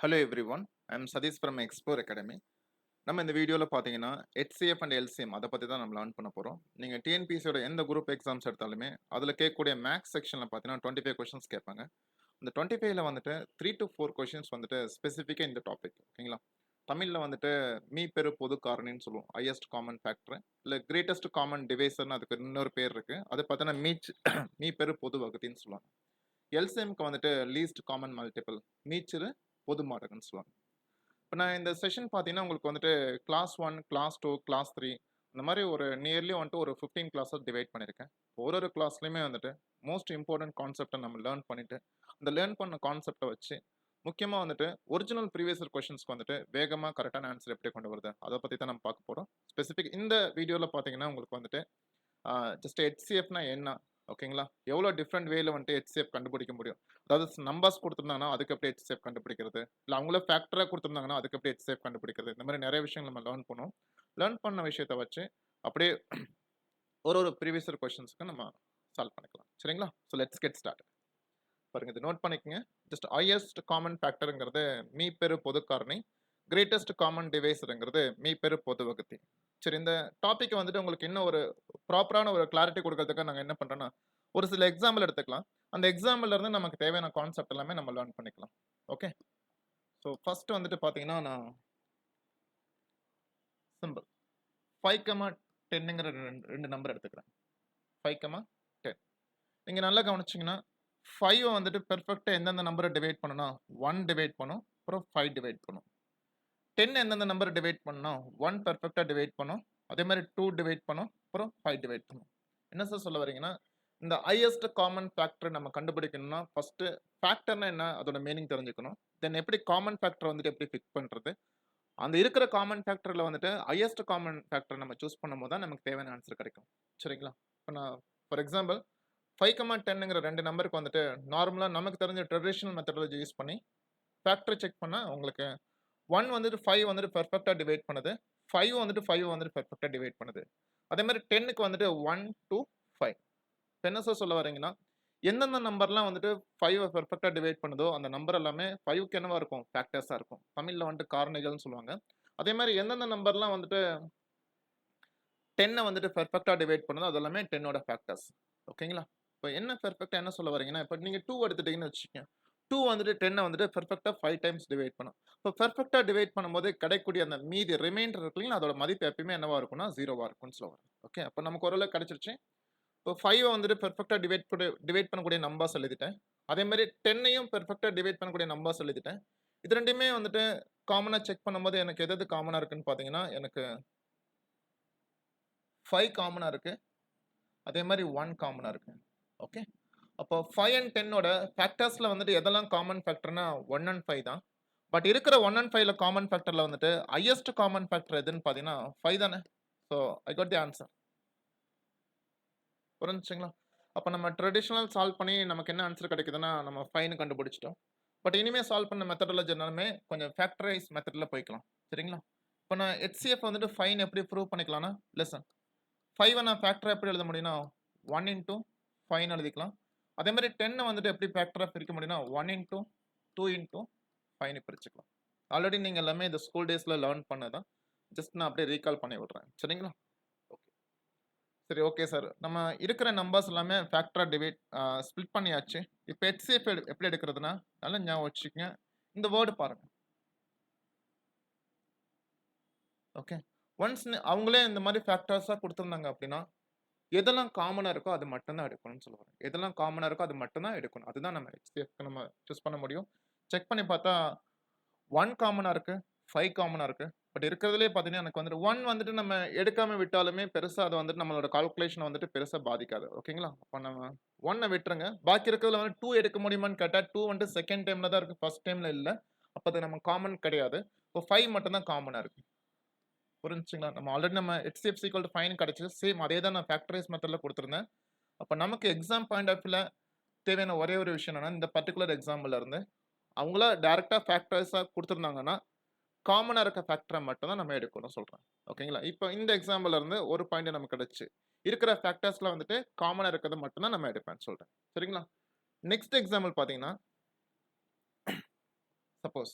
Hello everyone I'm Satish from Explore Academy நம்ம இந்த வீடியோவில் பார்த்தீங்கன்னா HCF அண்ட் எல்சிஎம் அதை பற்றி தான் நம்ம லேர்ன் பண்ண போகிறோம் நீங்கள் டிஎன்பிசியோட எந்த குரூப் எக்ஸாம்ஸ் எடுத்தாலுமே அதில் கேட்கக்கூடிய மேக்ஸ் செக்ஷனில் பார்த்தீங்கன்னா டுவெண்ட்டி ஃபைவ் கொஷின்ஸ் கேட்பாங்க. இந்த டுவெண்ட்டி ஃபைவ்ல வந்துட்டு த்ரீ டு ஃபோர் கொஷின்ஸ் வந்துட்டு ஸ்பெசிஃபிக்காக இந்த டாபிக் ஓகேங்களா தமிழில் வந்துட்டு மீ பெரு பொது காரணின்னு சொல்லுவோம். ஹையஸ்ட் காமன் ஃபேக்டர் இல்லை கிரேட்டஸ்ட் காமன் டிவைசர்னு அதுக்கு இன்னொரு பேர் இருக்குது அது பார்த்தீங்கன்னா மீச் மீ பெரு பொது வகுத்தின்னு சொல்லுவாங்க. எல்சிஎம்க்கு வந்துட்டு லீஸ்ட் காமன் மல்டிபிள் மீச்சில் பொது சொல்லுவாங்க. இப்போ நான் இந்த செஷன் பார்த்தீங்கன்னா உங்களுக்கு வந்துட்டு class one class two class three இந்த மாதிரி ஒரு நியர்லி வந்துட்டு ஒரு ஃபிஃப்டீன் கிளாஸாக டிவைட் பண்ணியிருக்கேன். ஒரு ஒரு கிளாஸ்லையுமே வந்துட்டு மோஸ்ட் இம்பார்ட்டன்ட் கான்செப்டை நம்ம லேர்ன் பண்ணிட்டு அந்த லேர்ன் பண்ண கான்செப்டை வச்சு முக்கியமாக வந்துட்டு ஒரிஜினல் ப்ரீவியஸர் கொஷின்ஸ்க்கு வந்துட்டு வேகமாக கரெக்டான ஆன்சர் எப்படி கொண்டு வருது அதை பற்றி தான் நம்ம பார்க்க போகிறோம் ஸ்பெசிஃபிக் இந்த வீடியோவில் பார்த்தீங்கன்னா உங்களுக்கு வந்துட்டு ஜஸ்ட் ஹெச்சிஎஃப்னா என்ன ஓகேங்களா? எவ்வளோ டிஃப்ரெண்ட் வேல வந்துட்டு ஹெச்சிஎஃப் கண்டுபிடிக்க முடியும்? அதாவது நம்பர்ஸ் கொடுத்துருந்தாங்கன்னா அதுக்கு எப்படி ஹெச்சிஎஃப் கண்டுபிடிக்கிறது? இல்லை அவங்கள ஃபேக்டராக கொடுத்துருந்தாங்கன்னா அதுக்கு எப்படி ஹெச்சிஎஃப் கண்டுபிடிக்கிறது? இந்த மாதிரி நிறைய விஷயங்கள் நம்ம லேர்ன் பண்ணோம் லேர்ன் பண்ண விஷயத்த வச்சு அப்படியே ஒரு ஒரு ப்ரீவியஸ் கொஷின்ஸுக்கு நம்ம சால்வ் பண்ணிக்கலாம். சரிங்களா? ஸோ லெட்ஸ் கெட் ஸ்டார்ட் பாருங்க இது நோட் பண்ணிக்கங்க. ஜஸ்ட் ஹையஸ்ட் காமன் ஃபேக்டருங்கிறது மீ பெரு பொது காரணி கிரேட்டஸ்ட் காமன் டிவைஸருங்கிறது மீ பெரு பொது வகுதி சரி இந்த டாப்பிக்கை வந்துட்டு உங்களுக்கு இன்னும் ஒரு ப்ராப்பரான ஒரு கிளாரிட்டி கொடுக்கறதுக்கு நாங்கள் என்ன பண்ணுறோன்னா ஒரு சில எக்ஸாம்பிள் எடுத்துக்கலாம். அந்த எக்ஸாம்பிள் இருந்து நமக்கு தேவையான கான்செப்ட் எல்லாமே நம்ம லேர்ன் பண்ணிக்கலாம். ஓகே ஸோ ஃபர்ஸ்ட் வந்துட்டு பார்த்தீங்கன்னா நான் சிம்பிள் ஃபைவ் கமா டென்னுங்கிற ரெண்டு ரெண்டு நம்பர் எடுத்துக்கிறேன். ஃபைவ் கமா டென் நீங்கள் நல்லா கவனிச்சிங்கன்னா ஃபைவ் வந்துட்டு பெர்ஃபெக்டாக எந்தெந்த நம்பரை டிவைட் பண்ணுன்னா ஒன் டிவைட் பண்ணும் அப்புறம் ஃபைவ் டிவைட் பண்ணும். டென் எந்தெந்த நம்பர் டிவைட் பண்ணணும் ஒன் பர்ஃபெக்டாக டிவைட் பண்ணோம் அதே மாதிரி டூ டிவைட் பண்ணோம் அப்புறம் ஃபைவ் டிவைட் பண்ணோம் என்ன சார் சொல்ல வரீங்கன்னா இந்த ஹையஸ்ட் காமன் ஃபேக்டர் நம்ம கண்டுபிடிக்கணும்னா ஃபஸ்ட்டு ஃபேக்டர்னா என்ன? அதோட மீனிங் தெரிஞ்சுக்கணும். தென் எப்படி காமன் ஃபேக்டர் வந்துட்டு எப்படி ஃபிக் பண்ணுறது அந்த இருக்கிற காமன் ஃபேக்டரில் வந்துட்டு ஹையஸ்ட் காமன் ஃபேக்டர் நம்ம சூஸ் பண்ணும்போது தான் நமக்கு தேவையான ஆன்சர் கிடைக்கும். சரிங்களா? இப்போ நான் ஃபார் எக்ஸாம்பிள் ஃபைவ் கமா டென்னுங்கிற ரெண்டு நம்பருக்கு வந்துட்டு நார்மலாக நமக்கு தெரிஞ்ச ட்ரெடிஷ்னல் மெத்தடாலஜி யூஸ் பண்ணி ஃபேக்டர் செக் பண்ணால் உங்களுக்கு ஒன் வந்துட்டு ஃபைவ் வந்துட்டு பெர்ஃபெக்டாக டிவைட் பண்ணுது. ஃபைவ் வந்துட்டு ஃபைவ் வந்துட்டு பெர்ஃபெக்டாக டிவைட் பண்ணுது. அதே மாதிரி டென்னுக்கு வந்துட்டு ஒன் டூ ஃபைவ் என்ன சார் சொல்ல வரீங்கன்னா எந்தெந்த நம்பர்லாம் வந்துட்டு ஃபைவ் பெர்ஃபெக்டாக டிவைட் பண்ணுதோ அந்த நம்பர் எல்லாமே ஃபைவ்க்கு என்னவா இருக்கும்? ஃபேக்டர்ஸாக இருக்கும். தமிழில் வந்துட்டு காரணிகள்னு சொல்லுவாங்க. அதே மாதிரி எந்தெந்த நம்பர்லாம் வந்துட்டு டென்னை வந்துட்டு பெர்ஃபெக்டாக டிவைட் பண்ணுதோ அதெல்லாமே டென்னோட ஃபேக்டர்ஸ் ஓகேங்களா இப்போ என்ன பெர்ஃபெக்டாக என்ன சொல்ல வரீங்கன்னா இப்போ நீங்கள் டூ எடுத்துட்டீங்கன்னு வச்சுக்கோங்க. டூ வந்துட்டு டென்னை வந்துட்டு பெர்ஃபெக்டாக ஃபைவ் டைம்ஸ் டிவைட் பண்ணும். இப்போ பெர்ஃபெக்டாக டிவைட் பண்ணும்போது கிடைக்கக்கூடிய அந்த மீதி ரிமைண்டர் இருக்குல்லைங்களா அதோட மதிப்பு எப்பயுமே என்னவா இருக்கும்னா ஜீரோவாக இருக்கும்னு சொல்லுவாங்க. ஓகே அப்போ நமக்கு ஓரளவு கிடைச்சிருச்சு. இப்போ ஃபைவ் வந்துட்டு பெர்ஃபெக்டாக டிவைட் டிவைட் பண்ணக்கூடிய நம்பர்ஸ் எழுதிட்டேன். அதே மாதிரி டென்னையும் பெர்ஃபெக்டாக டிவைட் பண்ணக்கூடிய நம்பர்ஸ் எழுதிட்டேன். இது ரெண்டுமே வந்துட்டு காமனாக செக் பண்ணும்போது எனக்கு எது எது காமனாக இருக்குன்னு பார்த்தீங்கன்னா எனக்கு ஃபைவ் காமனாக இருக்குது அதே மாதிரி ஒன் காமனாக இருக்குது ஓகே அப்போ ஃபைவ் அண்ட் டென்னோட ஃபேக்டர்ஸில் வந்துட்டு எதெல்லாம் காமன் ஃபேக்டர்னா ஒன் அண்ட் ஃபைவ் தான். பட் இருக்கிற ஒன் அண்ட் ஃபைவ்ல காமன் ஃபேக்டரில் வந்துட்டு ஹையஸ்ட் காமன் ஃபேக்டர் எதுன்னு பார்த்தீங்கன்னா ஃபைவ் தானே? So I got the answer புரிஞ்சுங்களா அப்போ நம்ம ட்ரெடிஷ்னல் சால்வ் பண்ணி நமக்கு என்ன ஆன்சர் கிடைக்குதுன்னா நம்ம ஃபைன் கண்டுபிடிச்சிட்டோம். பட் இனிமேல் சால்வ் பண்ண மெத்தடாலஜி எல்லாமே கொஞ்சம் ஃபேக்டரைஸ் மெத்தடில் போய்க்கலாம். சரிங்களா? இப்போ நான் ஹெச்சிஎஃப் வந்துட்டு ஃபைன் எப்படி ப்ரூவ் பண்ணிக்கலாம்னா லெசன் ஃபைவை நான் ஃபேக்டரை எப்படி எழுத முடியும்னா ஒன் இன்டூ ஃபைன் எழுதிக்கலாம். அதே மாதிரி டென்னை வந்துட்டு எப்படி ஃபேக்டராக பிரிக்க முடியும்னா ஒன் இன்டூ டூ இன்டூ ஃபைவ்னு பிரிச்சுக்கலாம். ஆல்ரெடி நீங்கள் எல்லாமே இந்த ஸ்கூல் டேஸில் லேர்ன் பண்ணதான் ஜஸ்ட் நான் அப்படியே ரீகால் பண்ணி விட்றேன். சரிங்களா? ஓகே சரி ஓகே சார் நம்ம இருக்கிற நம்பர்ஸ் எல்லாமே ஃபேக்டராக டிவைட் ஸ்பிளிட் பண்ணியாச்சு. இப்போ ஹெச்சிஎஃப் எப்படி எடுக்கிறதுனா நல்லா ஞாபகம் வச்சுக்கோங்க. இந்த வேர்டு பாருங்கள் ஓகே ஒன்ஸ் அவங்களே இந்த மாதிரி ஃபேக்டர்ஸாக கொடுத்துருந்தாங்க அப்படின்னா எதெல்லாம் காமனாக இருக்கோ அது மட்டும்தான் எடுக்கணும்னு சொல்லுவாங்க எதெல்லாம் காமனாக இருக்கோ அது மட்டும்தான் எடுக்கணும். அதுதான் நம்ம ஹெச்சிஎஃப்க்கு நம்ம சூஸ் பண்ண முடியும். செக் பண்ணி பார்த்தா ஒன் காமனாக இருக்குது ஃபைவ் காமனாக இருக்குது பட் இருக்கிறதுலே பார்த்தீங்கன்னா எனக்கு வந்துட்டு ஒன் வந்துட்டு நம்ம எடுக்காமல் விட்டாலுமே பெருசாக அது வந்துட்டு நம்மளோட கால்குலேஷனை வந்துட்டு பெருசாக பாதிக்காது. ஓகேங்களா அப்போ நம்ம ஒன்னை விட்டுருங்க. பாக்கி இருக்கிறதுல வந்து டூ எடுக்க முடியுமான்னு கேட்டால் டூ வந்துட்டு செகண்ட் டைமில் தான் இருக்குது ஃபர்ஸ்ட் டைமில் இல்லை. அப்போ அது நம்ம காமன் கிடையாது. இப்போ ஃபைவ் மட்டும்தான் காமனாக இருக்குது புரிஞ்சுங்களா? நம்ம ஆல்ரெடி நம்ம ஹெச்டிஎஃப்சி ஈக்குவல் ஃபைன் கிடச்சிது. சேம் அதே தான் நான் ஃபேக்டரைஸ் மெத்தடில் கொடுத்துருந்தேன். அப்போ நமக்கு எக்ஸாம் பாயிண்ட் ஆஃப் வியூவில் தேவையான ஒரே ஒரு விஷயம் என்னென்னா இந்த பர்டிகுலர் எக்ஸாம்பிள் இருந்து அவங்கள டேரெக்டாக ஃபேக்டர்ஸாக கொடுத்துருந்தாங்கன்னா காமனாக இருக்க ஃபேக்டரை மட்டும் தான் நம்ம எடுக்கணும் சொல்கிறேன் ஓகேங்களா இப்போ இந்த எக்ஸாம்பிள் இருந்து ஒரு பாயிண்ட் நமக்கு கிடச்சி. இருக்கிற ஃபேக்டர்ஸில் வந்துட்டு காமனாக இருக்கிறத மட்டும்தான் நம்ம எடுப்பேன்னு சொல்கிறேன் சரிங்களா? நெக்ஸ்ட் எக்ஸாம்பிள் பார்த்தீங்கன்னா suppose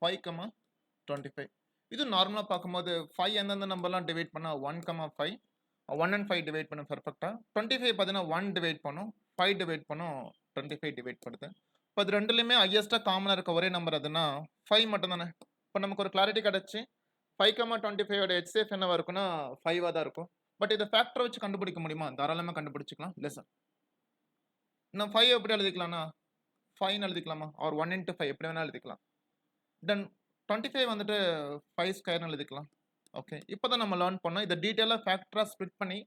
five comma twenty five இது நார்மலாக பார்க்கும்போது ஃபைவ் எந்தெந்த நம்பர்லாம் டிவைட் பண்ணால் one comma five one and five divide பண்ணும் பர்ஃபெக்டாக டுவெண்ட்டி ஃபைவ் பார்த்தீங்கன்னா ஒன் டிவைட் பண்ணும் ஃபைவ் டிவைட் பண்ணும் டுவெண்ட்டி ஃபைவ் டிவைட் பண்ணுது. இப்போ இது ரெண்டுலேயுமே ஹையஸ்ட்டாக காமனாக இருக்க ஒரே நம்பர் அதுனா ஃபைவ் மட்டும் தானே. இப்போ நமக்கு ஒரு கிளாரிட்டி கிடச்சி ஃபைவ் கமா டுவெண்ட்டி ஃபைவோட ஹெச்எஃப் என்னவாக இருக்குன்னா ஃபைவாக தான் இருக்கும். பட் இதை ஃபேக்டரை வச்சு கண்டுபிடிக்க முடியுமா? தாராளமாக கண்டுபிடிச்சிக்கலாம். இல்லை சார் ஃபைவ் எப்படி எழுதிக்கலாம்னா? ஃபைவ்னு எழுதிக்கலாமா? ஆர் ஒன் இன்ட்டு ஃபைவ் எப்படி வேணால் எழுதிக்கலாம். தென் டுவெண்ட்டி ஃபைவ் வந்துட்டு ஃபைவ் ஸ்கொயர்னு எழுதிக்கலாம். ஓகே இப்போ தான் நம்ம லேர்ன் பண்ணோம். இதை டீட்டெயிலாக ஃபேக்டராக ஸ்ப்ளிட் பண்ணி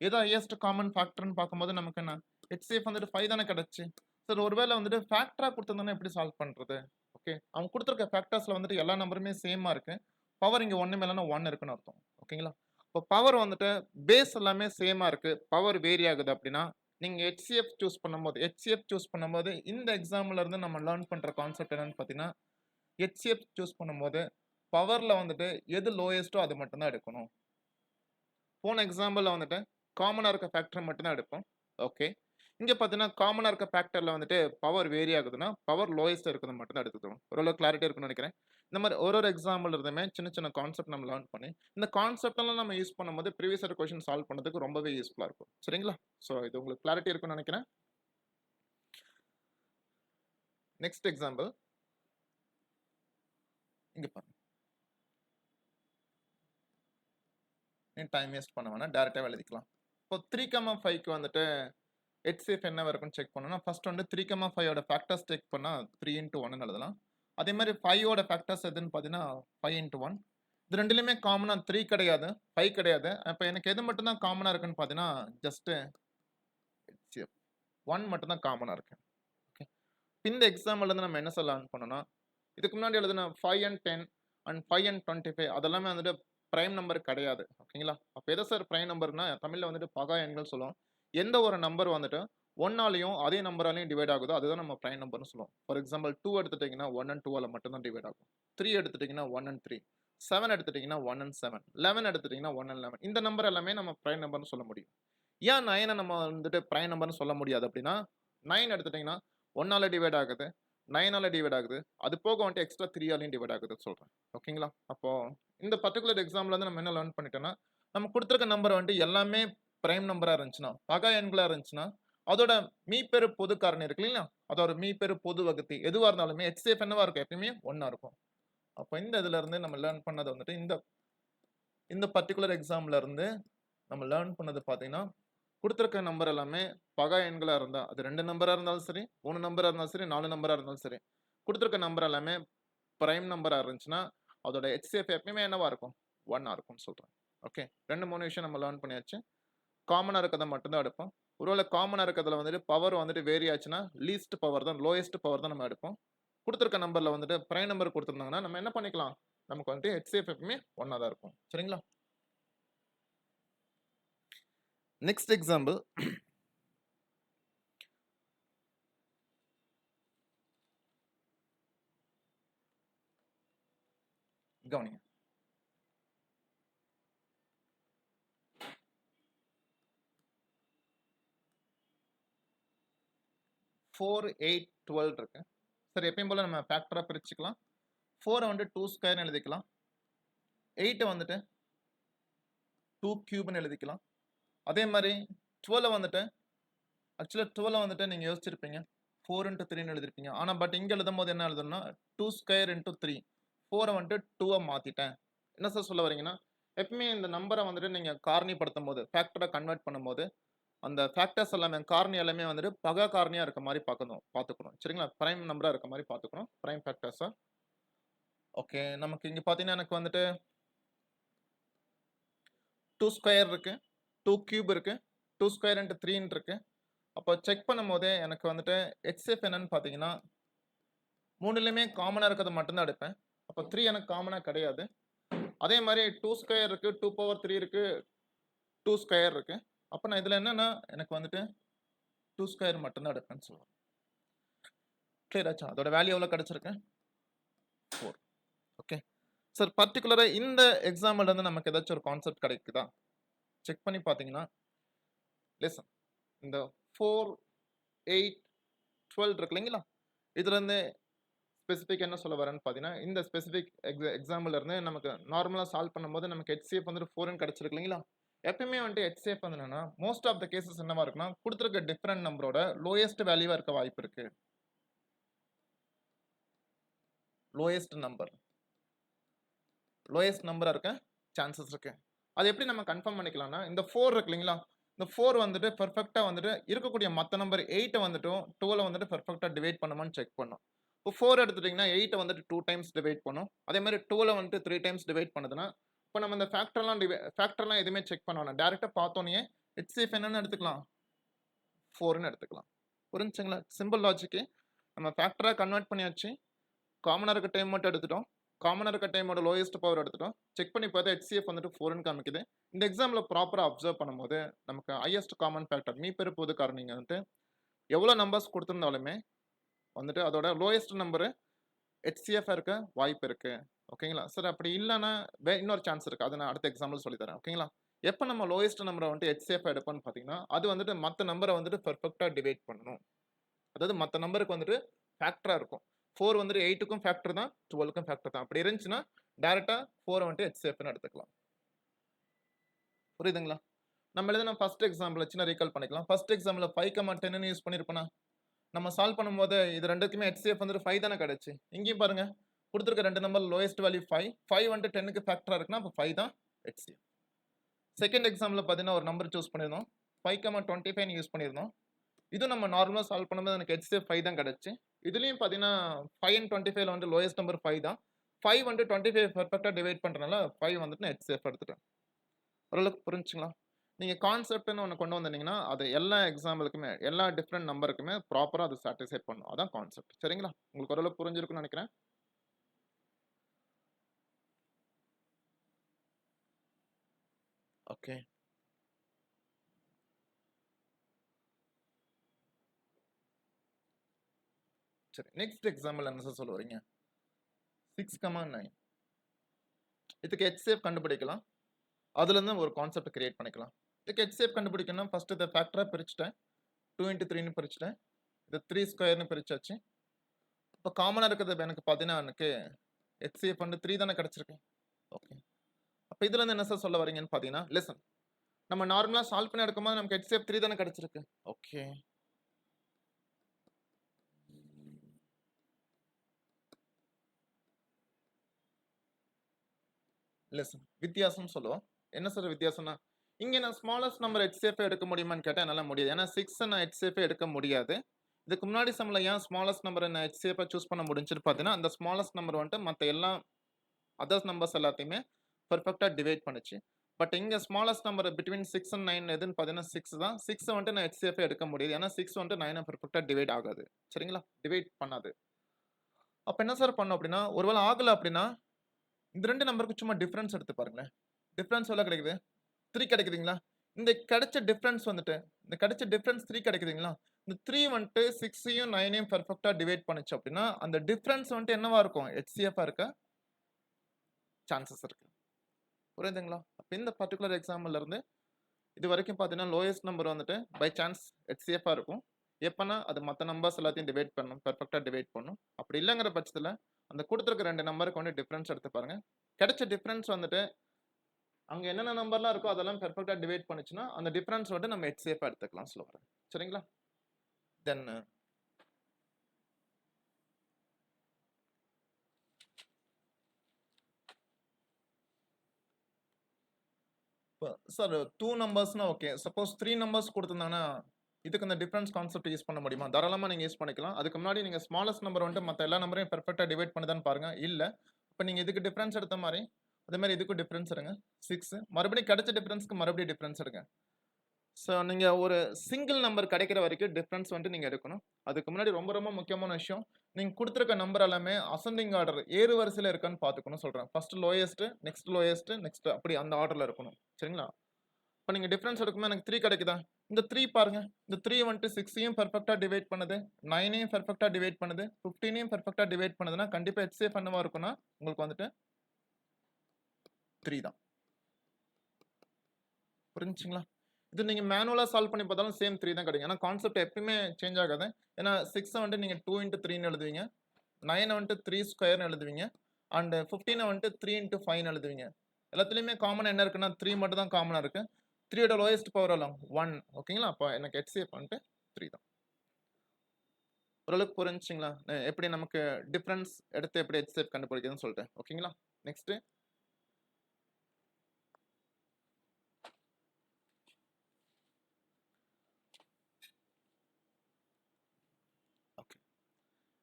எதோ ஹையஸ்ட் காமன் ஃபேக்டர்னு பார்க்கும்போது நமக்கு என்ன? ஹெச்சிஎஃப் வந்துட்டு ஃபைவ் தானே கிடச்சி. சார் ஒருவேளை வந்துட்டு ஃபேக்டராக கொடுத்துருந்தோன்னா எப்படி சால்வ் பண்ணுறது ஓகே அவங்க கொடுத்துருக்க ஃபேக்டர்ஸில் வந்துட்டு எல்லா நம்பருமே சேமாக இருக்குது பவர் இங்கே ஒன்று மேலேனா ஒன் இருக்குன்னு அர்த்தம். ஓகேங்களா இப்போ பவர் வந்துட்டு பேஸ் எல்லாமே சேமாக இருக்குது பவர் வேரி ஆகுது அப்படின்னா நீங்கள் ஹெச்சிஎஃப் சூஸ் பண்ணும்போது ஹெச்சிஎஃப் சூஸ் பண்ணும்போது இந்த எக்ஸாம்பிள் இருந்து நம்ம லேர்ன் பண்ணுற கான்செப்ட் என்னென்னு பார்த்தீங்கன்னா ஹெச்சிஎஃப் சூஸ் பண்ணும்போது பவரில் வந்துட்டு எது லோயஸ்ட்டோ அது மட்டும்தான் எடுக்கணும். போன எக்ஸாம்பிளில் வந்துட்டு காமனாக இருக்க ஃபேக்டர் மட்டும்தான் எடுப்போம். ஓகே இங்கே பார்த்தீங்கன்னா காமனாக இருக்க ஃபேக்டரில் வந்துட்டு பவர் வேரி ஆகுதுன்னா பவர் லோயஸ்ட்டாக இருக்கிறது மட்டும் தான் எடுத்துக்கணும் ஓரளவு கிளாரிட்டி இருக்குன்னு நினைக்கிறேன். இந்த மாதிரி ஒரு ஒரு எக்ஸாம்பிள் இருந்துமே சின்ன சின்ன கான்செப்ட் நம்ம லேர்ன் பண்ணி இந்த கான்செப்டெல்லாம் நம்ம யூஸ் பண்ணும்போது ப்ரீவியஸ் இயர் கொஷின் சால்வ் பண்ணுறதுக்கு ரொம்பவே யூஸ்ஃபுல்லாக இருக்கும். சரிங்களா? ஸோ இது உங்களுக்கு கிளாரிட்டி இருக்குன்னு நினைக்கிறேன். நெக்ஸ்ட் எக்ஸாம்பிள் இங்க பாருங்க. டைம் வேஸ்ட் பண்ண வேணாம். டேரெக்டாக எழுதிக்கலாம் இப்போ த்ரீ கமா ஃபைவ்க்கு வந்துட்டு ஹெச்சிஎஃப் என்ன இருக்குன்னு செக் பண்ணணும்னா ஃபர்ஸ்ட் வந்து த்ரீ கமா ஃபைவோட ஃபேக்டர்ஸ் செக் பண்ணால் த்ரீ இன்ட்டு ஒன்னு எழுதலாம். அதே மாதிரி ஃபைவோட ஃபேக்டர்ஸ் எதுன்னு பார்த்தீங்கன்னா ஃபைவ் இன்ட்டு ஒன் இது ரெண்டுலையுமே காமனாக த்ரீ கிடையாது ஃபைவ் கிடையாது. இப்போ எனக்கு எது மட்டும்தான் காமனாக இருக்குன்னு பார்த்தீங்கன்னா ஜஸ்ட்டு ஹெச்சிஎஃப் ஒன் மட்டும்தான் காமனாக இருக்கு. ஓகே இந்த எக்ஸாம்பிள்லேருந்து நம்ம என்ன சொல்ல பண்ணோம்னா இதுக்கு முன்னாடி எழுதின five and ten and five and twenty five அதெல்லாமே வந்துட்டு ப்ரைம் நம்பர் கிடையாது. ஓகேங்களா அப்போ எதை சார் ப்ரைம் நம்பர்னா தமிழில் வந்துட்டு பகா எண்கள் சொல்லுவோம் எந்த ஒரு நம்பர் வந்துட்டு ஒன்னாலையும் அதே நம்பராலையும் டிவைட் ஆகுதோ அதுதான் நம்ம ப்ரைம் நம்பர்னு சொல்லுவோம். ஃபார் எக்ஸாம்பிள் டூ எடுத்துட்டிங்கன்னா ஒன் அண்ட் டூவில் மட்டும்தான் டிவைட் ஆகும். த்ரீ எடுத்துட்டிங்கன்னா ஒன் அண்ட் த்ரீ செவன் எடுத்துட்டிங்கன்னா ஒன் அண்ட் செவன் லெவன் எடுத்துட்டிங்கன்னா ஒன் அண்ட் லெவன் இந்த நம்பர் எல்லாமே நம்ம ப்ரைம் நம்பர்னு சொல்ல முடியும். ஏன் நைனை நம்ம வந்துட்டு ப்ரைம் நம்பர்னு சொல்ல முடியாது அப்படின்னா நைன் எடுத்துட்டிங்கன்னா ஒன்னால டிவைட் ஆகுது. நைனால் டிவைட் ஆகுது. அது போக வந்துட்டு எக்ஸ்ட்ரா த்ரீயாலையும் டிவைட் ஆகுது சொல்கிறேன் ஓகேங்களா? அப்போது இந்த பர்டிகுலர் எக்ஸாம்பிள் வந்து நம்ம என்ன லேர்ன் பண்ணிட்டோம்னா நம்ம கொடுத்துருக்க நம்பர் வந்துட்டு எல்லாமே பிரைம் நம்பராக இருந்துச்சுன்னா பகா எண்களாக இருந்துச்சுன்னா அதோட மீப்பெரு பொது காரணம் இருக்கு இல்லைங்களா? அதோட மீப்பெரு பொது வகுத்தி எதுவாக இருந்தாலுமே ஹெச்சிஎஃப் என்னவாக இருக்கும்? எப்பயுமே ஒன்றா இருக்கும். அப்போ இந்த இதுலேருந்து நம்ம லேர்ன் பண்ணது வந்துட்டு இந்த இந்த பர்டிகுலர் எக்ஸாம்லேருந்து நம்ம லேர்ன் பண்ணது பார்த்தீங்கன்னா கொடுத்துருக்க நம்பர் எல்லாமே பகா எண்களாக இருந்தால் அது ரெண்டு நம்பராக இருந்தாலும் சரி மூணு நம்பராக இருந்தாலும் சரி நாலு நம்பராக இருந்தாலும் சரி கொடுத்துருக்க நம்பர் எல்லாமே ப்ரைம் நம்பராக இருந்துச்சுன்னா அதோட ஹெச்சிஎஃப் எப்பயுமே என்னவாக இருக்கும்? ஒன்னாக இருக்கும்னு சொல்கிறேன் ஓகே ரெண்டு மூணு விஷயம் நம்ம லேர்ன் பண்ணியாச்சு. காமனாக இருக்கிறத மட்டும்தான் எடுப்போம். ஒருவேளை காமனாக இருக்கிறதுல வந்துட்டு பவர் வந்துட்டு வேரி ஆச்சுன்னா லீஸ்ட் பவர் தான் லோயஸ்ட் பவர் தான் நம்ம எடுப்போம். கொடுத்துருக்க நம்பரில் வந்துட்டு ப்ரைம் நம்பர் கொடுத்துருந்தாங்கன்னா நம்ம என்ன பண்ணிக்கலாம்? நமக்கு வந்துட்டு ஹெச்சிஎஃப் எப்பவுமே ஒன்றா தான் இருக்கும். சரிங்களா? நெக்ஸ்ட் எக்ஸாம்பிள் கவனிங்க ஃபோர் எயிட் டுவெல் இருக்கு. சரி எப்பயும் போல் நம்ம ஃபேக்டராக பிரிச்சுக்கலாம். ஃபோரை வந்துட்டு டூ ஸ்கொயர்னு எழுதிக்கலாம். எயிட்டை வந்துட்டு டூ கியூப்னு எழுதிக்கலாம். அதே மாதிரி டுவெல்லை வந்துட்டு ஆக்சுவலாக டுவெல்லை வந்துட்டு நீங்கள் யோசிச்சிருப்பீங்க. ஃபோர் இன்ட்டு த்ரீன்னு எழுதிருப்பீங்க. ஆனால் பட் இங்கே எழுதும் போது என்ன எழுதணும்னா டூ ஸ்கொயர் இன்ட்டு த்ரீ ஃபோரை வந்துட்டு டூவை மாற்றிட்டேன் என்ன சார் சொல்ல வரீங்கன்னா எப்பவுமே இந்த நம்பரை வந்துட்டு நீங்கள் காரணிப்படுத்தும் போது ஃபேக்டரை கன்வெர்ட் பண்ணும்போது அந்த ஃபேக்டர்ஸ் எல்லாமே காரணி எல்லாமே வந்துட்டு பக காரணியாக இருக்க மாதிரி பார்க்கணும் பார்த்துக்கணும். சரிங்களா? ப்ரைம் நம்பராக இருக்க மாதிரி பார்த்துக்கணும். ப்ரைம் ஃபேக்டர்ஸாக ஓகே நமக்கு இங்கே பார்த்தீங்கன்னா எனக்கு வந்துட்டு டூ ஸ்கொயர் இருக்குது டூ கியூப் இருக்குது டூ ஸ்கொயர் அண்ட் த்ரீன்னு இருக்குது அப்போ செக் பண்ணும் போதே எனக்கு வந்துட்டு ஹெச்எஃப் என்னன்னு பார்த்தீங்கன்னா மூணுலேயுமே காமனாக இருக்கிறது மட்டும்தான் எடுப்பேன். அப்போ த்ரீ எனக்கு காமனாக கிடையாது. அதே மாதிரி டூ ஸ்கொயர் இருக்குது டூ பவர் த்ரீ இருக்குது டூ ஸ்கொயர் இருக்குது அப்போ நான் இதில் என்னென்னா எனக்கு வந்துட்டு டூ ஸ்கொயர் மட்டும்தான் எடுப்பேன்னு சொல்லுவேன். கிளியர் ஆச்சா? அதோட வேல்யூ எவ்வளோ கிடச்சிருக்கு? ஃபோர் ஓகே சார் பர்டிகுலராக இந்த எக்ஸாம்பிள் வந்து நமக்கு ஏதாச்சும் ஒரு கான்செப்ட் கிடைக்குதா? செக் பண்ணி பார்த்தீங்கன்னா லெசன் இந்த ஃபோர் எயிட் டுவெல் இருக்கு இல்லைங்களா? இதுலேருந்து ஸ்பெசிஃபிக் என்ன சொல்ல வரேன்னு பார்த்தீங்கன்னா இந்த ஸ்பெசிஃபிக் எக்ஸா எக்ஸாம்பிள்லேருந்து நமக்கு நார்மலாக சால்வ் பண்ணும்போது நமக்கு ஹெச்சிஎஃப் வந்துட்டு ஃபோர்னு கிடச்சிருக்கு இல்லைங்களா? எப்பயுமே வந்துட்டு ஹெச்சிஎஃப் வந்து என்னன்னா மோஸ்ட் ஆஃப் த கேசஸ் என்னவா இருக்குன்னா கொடுத்துருக்க டிஃப்ரெண்ட் நம்பரோட லோயஸ்ட் வேல்யூவாக இருக்க வாய்ப்பு இருக்கு. லோயஸ்ட் நம்பர் லோயஸ்ட் நம்பராக இருக்க சான்சஸ் இருக்குது அது எப்படி நம்ம கன்ஃபார்ம் பண்ணிக்கலாம்னா இந்த ஃபோர் இருக்கு இல்லைங்களா? இந்த ஃபோர் வந்துட்டு பெர்ஃபெக்டாக வந்துட்டு இருக்கக்கூடிய மற்ற நம்பர் எயிட்டை வந்துட்டும் டுவெலை வந்துட்டு பெர்ஃபெக்டாக டிவைட் பண்ணுமான்னு செக் பண்ணும். இப்போ ஃபோர் எடுத்துட்டிங்கன்னா எயிட்டை வந்துட்டு டூ டைம்ஸ் டிவைட் பண்ணும். அதே மாதிரி டுவெலை வந்துட்டு த்ரீ டைம்ஸ் டிவைட் பண்ணுதுன்னா இப்போ நம்ம இந்த ஃபேக்டர்லாம் டிவை ஃபேக்டர்லாம் எதுவுமே செக் பண்ண டேரெக்டாக பார்த்தோன்னே ஹெச்சிஎஃப் என்னன்னு எடுத்துக்கலாம். ஃபோர்னு எடுத்துக்கலாம். புரிஞ்சுங்களா? சிம்பிள் லாஜிக்கு நம்ம ஃபேக்டராக கன்வெர்ட் பண்ணியாச்சு. காமனாக இருக்க டைம் மட்டும் எடுத்துட்டோம். காமனாக இருக்க டைமோட லோயஸ்ட் பவர் எடுத்துட்டோம். செக் பண்ணி பார்த்தா ஹெச்சிஎஃப் வந்துட்டு ஃபோர்னு காமிக்குது. இந்த எக்ஸாமில் ப்ராப்பராக அப்சர்வ் பண்ணும்போது நமக்கு ஹையஸ்ட் காமன் ஃபேக்டர் மீ பெரு காரணிங்க வந்துட்டு எவ்வளோ நம்பர்ஸ் கொடுத்துருந்தாலுமே வந்துட்டு அதோட லோயஸ்ட் நம்பரு ஹெச்சிஎஃப் இருக்க வாய்ப்பு இருக்குது ஓகேங்களா சார் அப்படி இல்லைன்னா வே இன்னொரு சான்ஸ் இருக்குது அதை நான் அடுத்த எக்ஸாம்பிள் சொல்லித்தரேன். ஓகேங்களா எப்போ நம்ம லோயஸ்ட் நம்பரை வந்துட்டு ஹெச்சிஎஃப் எடுப்போம்னு பார்த்தீங்கன்னா அது வந்துட்டு மற்ற நம்பரை வந்துட்டு பெர்ஃபெக்டாக டிவைட் பண்ணணும். அதாவது மற்ற நம்பருக்கு வந்துட்டு ஃபேக்டராக இருக்கும். ஃபோர் வந்துட்டு எயிட்டுக்கும் ஃபேக்டர் தான் டுவெல்க்கும் ஃபேக்டர் தான். அப்படி இருந்துச்சுன்னா டேரெக்டாக ஃபோரை வந்துட்டு ஹெச்சிஎஃப்னு எடுத்துக்கலாம். புரியுதுங்களா? நம்ம எழுதின ஃபர்ஸ்ட் எக்ஸாம்பிள் சின்ன ரீகால் பண்ணிக்கலாம். ஃபர்ஸ்ட் எக்ஸாம்பிள் ஃபைவ் கமா டென்னு யூஸ் பண்ணியிருப்பேனா நம்ம சால்வ் பண்ணும்போது இது ரெண்டுக்குமே ஹெச்சிஎஃப் வந்துட்டு ஃபைவ் தானே கிடச்சி. இங்கேயும் பாருங்க கொடுத்துருக்க ரெண்டு number lowest value five five வந்துட்டு டென்னுக்கு ஃபேக்டராக இருக்குன்னா அப்போ ஃபைவ் தான் ஹெச்சிஎஃப் செகண்ட் எக்ஸாம்பிள் பார்த்தீங்கன்னா ஒரு நம்பர் சூஸ் பண்ணியிருந்தோம் five comma twenty five use பண்ணியிருந்தோம் இது நம்ம நார்மலாக சால்வ் பண்ணும்போது எனக்கு ஹெச்சிஎஃப் ஃபைவ் தான் கிடச்சி. இதுலேயும் பார்த்தீங்கன்னா ஃபைவ் அண்ட் டுவெண்ட்டி ஃபைவ்ல வந்து லோயஸ்ட் நம்பர் ஃபைவ் தான். ஃபைவ் வந்து டுவெண்ட்டி ஃபைவ் பர்ஃபெக்டாக டிவைட் பண்ணுறனால ஃபைவ் வந்துட்டு நான் ஹெச்சிஎஃப் எடுத்துட்டேன். ஓரளவுக்கு புரிஞ்சுங்களா? நீங்கள் கான்செப்ட்னு ஒன்று கொண்டு வந்தீங்கன்னா அது எல்லா எக்ஸாம்பிளுக்குமே எல்லா டிஃப்ரெண்ட் நம்பருக்குமே ப்ராப்பராக அது சாட்டிஸ்ஃபை பண்ணும். அதான் கான்செப்ட் சரிங்களா? உங்களுக்கு ஓரளவுக்கு புரிஞ்சிருக்குன்னு நினைக்கிறேன். ஓகே சரி நெக்ஸ்ட் எக்ஸாம்பிள் என்ன சார் சொல்ல வரீங்க சிக்ஸ் கமா நைன் இதுக்கு ஹெச்சேஃப் கண்டுபிடிக்கலாம். அதுலேருந்து ஒரு கான்செப்ட் கிரியேட் பண்ணிக்கலாம். இதுக்கு ஹெச்சிஎஃப் கண்டுபிடிக்கணும் ஃபஸ்ட்டு இதை ஃபேக்டராக பிரிச்சுட்டேன். டூ இன்ட்டு த்ரீன்னு பிரிச்சுட்டேன். இது த்ரீ ஸ்கொயர்னு பிரிச்சாச்சு. இப்போ காமனாக இருக்கிறது எனக்கு பார்த்தீங்கன்னா எனக்கு ஹெச்சிஎஃப் வந்து த்ரீ தானே கிடச்சிருக்கு. ஓகே அப்போ இதுலேருந்து என்ன சார் சொல்ல வரீங்கன்னு பார்த்தீங்கன்னா லெசன் நம்ம நார்மலாக சால்வ் பண்ணி எடுக்கும்போது நமக்கு ஹெச்சிஎஃப் த்ரீ தானே கிடச்சிருக்கு. ஓகே லெஸ் வித்தியாசம் சொல்லுவோம் என்ன சார் வித்தியாசம்னா இங்கே நான் ஸ்மாலஸ்ட் நம்பர் ஹெச்சிஎஃப் எடுக்க முடியுமான்னு கேட்டால் என்னால் முடியாது. ஏன்னா சிக்ஸ் நான் ஹெச்சிஎஃப் எடுக்க முடியாது. இதுக்கு முன்னாடி சம்மில் ஏன் ஸ்மாலஸ்ட் நம்பர் நான் ஹெச்சிஎஃப் சூஸ் பண்ண முடிஞ்சுன்னு பார்த்தீங்கன்னா அந்த ஸ்மாலஸ்ட் நம்பர் வந்துட்டு மற்ற எல்லா அதர்ஸ் நம்பர்ஸ் எல்லாத்தையுமே பர்ஃபெக்டாக டிவைட் பண்ணுச்சு. பட் இங்கே smallest number between six and nine எதுன்னு பார்த்தீங்கன்னா சிக்ஸ் தான். சிக்ஸ் வந்துட்டு நான் ஹெச்சிஎஃப் எடுக்க முடியாது. ஏன்னா சிக்ஸ் வந்துட்டு நைனை பர்ஃபெக்டாக டிவைட் ஆகாது. சரிங்களா? டிவைட் பண்ணாது. அப்போ என்ன சார் பண்ணோம் அப்படின்னா ஒருவேளை ஆகலை அப்படின்னா இந்த ரெண்டு நம்பருக்கு சும்மா டிஃப்ரென்ஸ் எடுத்து பாருங்களேன். டிஃப்ரென்ஸ் எவ்வளோ கிடைக்குது? த்ரீ கிடைக்குதுங்களா? இந்த கிடைச்ச டிஃப்ரென்ஸ் வந்துட்டு இந்த கிடைச்ச டிஃப்ரென்ஸ் த்ரீ கிடைக்குதுங்களா? இந்த த்ரீ வந்துட்டு சிக்ஸையும் நைனையும் பர்ஃபெக்டாக டிவைட் பண்ணுச்சு அப்படின்னா அந்த டிஃப்ரென்ஸ் வந்துட்டு என்னவா இருக்கும்? ஹெச்சிஎஃபாக இருக்க? சான்சஸ் இருக்கு. புரியுதுங்களா? அப்போ இந்த பர்டிகுலர் எக்ஸாம்பிள் இருந்து இது வரைக்கும் பார்த்தீங்கன்னா லோயஸ்ட் நம்பர் வந்துட்டு பை சான்ஸ் ஹெச்சிஎஃபாக இருக்கும். எப்போனா அது மற்ற நம்பர்ஸ் எல்லாத்தையும் டிவைட் பண்ணும் பர்ஃபெக்டாக டிவைட் பண்ணும். அப்படி இல்லைங்கிற பட்சத்தில் அந்த கொடுத்துருக்க ரெண்டு நம்பருக்கு வந்து டிஃப்ரென்ஸ் எடுத்து பாருங்க. கிடைச்ச டிஃப்ரென்ஸ் வந்துட்டு அங்கே என்னென்ன நம்பர்லாம் இருக்கோ அதெல்லாம் பெர்ஃபெக்டாக டிவைட் பண்ணிச்சுன்னா அந்த டிஃப்ரென்ஸ் வந்துட்டு நம்ம ஹெச்சிஎஃபாக எடுத்துக்கலாம் சொல்ல சரிங்களா? தென் சார் டூ நம்பர்ஸ்னா ஓகே சப்போஸ் த்ரீ நம்பர்ஸ் கொடுத்துருந்தாங்கன்னா இதுக்கு இந்த டிஃப்ரென்ஸ் கான்செப்ட் யூஸ் பண்ண முடியுமா? தாராளமாக நீங்கள் யூஸ் பண்ணிக்கலாம். அதுக்கு முன்னாடி நீங்கள் ஸ்மாலஸ்ட் நம்பர் வந்துட்டு மற்ற எல்லா நம்பரையும் பெர்ஃபெக்டாக டிவைட் பண்ணுதான்னு பாருங்க. இல்லை இப்போ நீங்கள் இதுக்கு டிஃப்ரென்ஸ் எடுத்த மாதிரி அதே மாதிரி இதுக்கும் டிஃப்ரென்ஸ் எடுங்க. சிக்ஸ் மறுபடியும் கிடைச்ச டிஃப்ரென்ஸ்க்கு மறுபடியும் டிஃப்ரென்ஸ் எடுங்க. ஸோ நீங்கள் ஒரு சிங்கிள் நம்பர் கிடைக்கிற வரைக்கும் டிஃப்ரென்ஸ் வந்துட்டு நீங்கள் எடுக்கணும். அதுக்கு முன்னாடி ரொம்ப ரொம்ப முக்கியமான விஷயம் நீங்கள் கொடுத்துருக்க நம்பர் எல்லாமே அசெண்டிங் ஆர்டர் ஏறு வரிசையில் இருக்கான்னு பார்த்துக்கணும் சொல்கிறேன் first lowest next lowest next அப்படி அந்த ஆர்டரில் இருக்கணும். சரிங்களா? இப்போ நீங்கள் டிஃப்ரென்ஸ் எடுக்கும்போது எனக்கு த்ரீ கிடைக்குதா? இந்த த்ரீ பாருங்கள் இந்த த்ரீ வந்துட்டு சிக்ஸையும் பர்ஃபெக்டாக டிவைட் பண்ணுது. நைனையும் பர்ஃபெக்டாக டிவைட் பண்ணுது. ஃபிஃப்டீனையும் பர்ஃபெக்டாக டிவைட் பண்ணுதுன்னா கண்டிப்பாக ஹெச்சிஎஃப் என்னவா இருக்கும்னா உங்களுக்கு வந்துட்டு த்ரீ தான். புரிஞ்சுங்களா இது நீங்கள் மேனுவலாக சால்வ் பண்ணி பார்த்தாலும் சேம் த்ரீ தான் கிடைக்கும். ஏன்னா கான்செப்ட் எப்பயுமே சேஞ்ச் ஆகாது. ஏன்னா சிக்ஸை வந்துட்டு நீங்கள் டூ இன்ட்டு த்ரீன்னு எழுதுவீங்க. நைனை வந்துட்டு த்ரீ ஸ்கொயர்னு எழுதுவீங்க. அண்டு ஃபிஃப்டீனை வந்துட்டு த்ரீ இன்ட்டு ஃபைவ்னு எழுதுவீங்க. எல்லாத்துலேயுமே காமனாக என்ன இருக்குன்னா த்ரீ மட்டும் தான் காமனாக இருக்குது த்ரீயோட லோயஸ்ட் பவர் எல்லாம் ஒன் ஓகேங்களா அப்போ எனக்கு ஹெச்சிஎஃப் வந்துட்டு த்ரீ தான். ஓரளவுக்கு புரிஞ்சுங்களா எப்படி நமக்கு டிஃப்ரென்ஸ் எடுத்து எப்படி ஹெச்சிஎஃப் கண்டுபிடிக்கிறதுன்னு சொல்லிட்டு. ஓகேங்களா நெக்ஸ்ட்டு